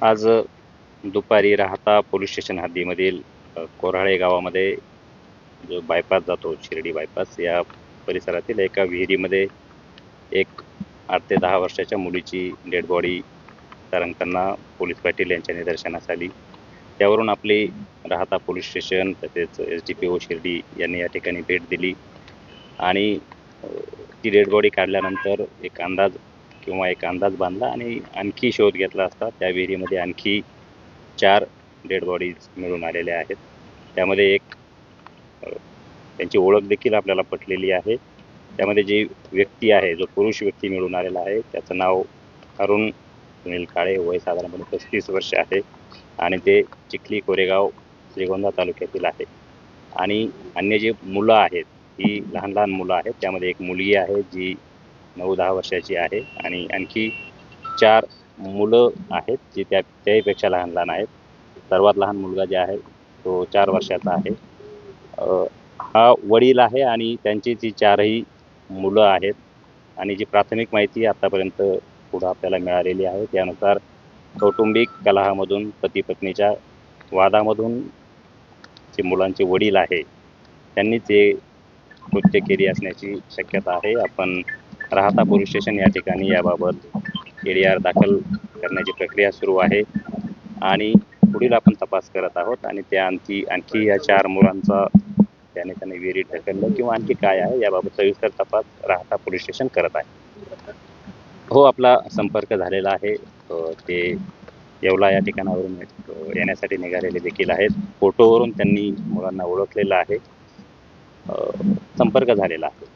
आज दुपारी राहता पोलीस स्टेशन हद्दीमधील कोराळे गावामध्ये जो बायपास जातो शिर्डी बायपास या परिसरातील एका विहिरीमध्ये एक आठ ते दहा वर्षाच्या मुलीची डेड बॉडी तरंगताना पोलीस पाटील यांच्या निदर्शनास आली. त्यावरून आपली राहता पोलीस स्टेशन तसेच S D P O Shirdi यांनी या ठिकाणी भेट दिली. आणि ती डेड बॉडी काढल्यानंतर एक अंदाज किंवा एक अंदाज बांधला आणि आणखी शोध घेतला असता त्या विहिरीमध्ये आणखी चार डेड बॉडीज मिळून आलेल्या आहेत. त्यामध्ये एक त्यांची ओळख देखील आपल्याला पटलेली आहे. त्यामध्ये जी व्यक्ती आहे जो पुरुष व्यक्ती मिळून आलेला आहे त्याचं नाव अरुण सुनील काळे वय साधारणपणे पस्तीस वर्ष आहे आणि ते चिखली कोरेगाव श्रीगोंदा तालुक्यातील आहे. आणि अन्य जे मुलं आहेत ही लहान लहान मुलं आहेत त्यामध्ये एक मुलगी आहे जी नऊ दहा वर्षाची आहे आणि आणखी चार मुलं आहेत जी त्या त्याहीपेक्षा लहान लहान आहेत. सर्वात लहान मुलगा जे आहे तो चार वर्षाचा आहे. हा वडील आहे आणि त्यांची जी चारही मुलं आहेत आणि जी प्राथमिक माहिती आत्तापर्यंत पुढं आपल्याला मिळालेली आहे त्यानुसार कौटुंबिक कलहामधून पती पत्नीच्या वादामधून जे मुलांचे वडील आहे त्यांनी ते कृत्य केली असण्याची शक्यता आहे. आपण राहता पोलीस स्टेशन या ठिकाणी. याबाबत ए डी आर दाखल करण्याची प्रक्रिया सुरू आहे. आणि पुढील आपण तपास करत आहोत. आणि त्या आणखी आणखी या चार मुलांचा त्याने त्याने विहिरीत ढकललं किंवा आणखी काय आहे याबाबत सविस्तर तपास राहता पोलीस स्टेशन करत आहे. हो आपला संपर्क झालेला आहे. ते येवला या ठिकाणावरून येण्यासाठी निघालेले देखील आहेत. फोटोवरून त्यांनी मुलांना ओळखलेलं आहे. संपर्क झालेला आहे.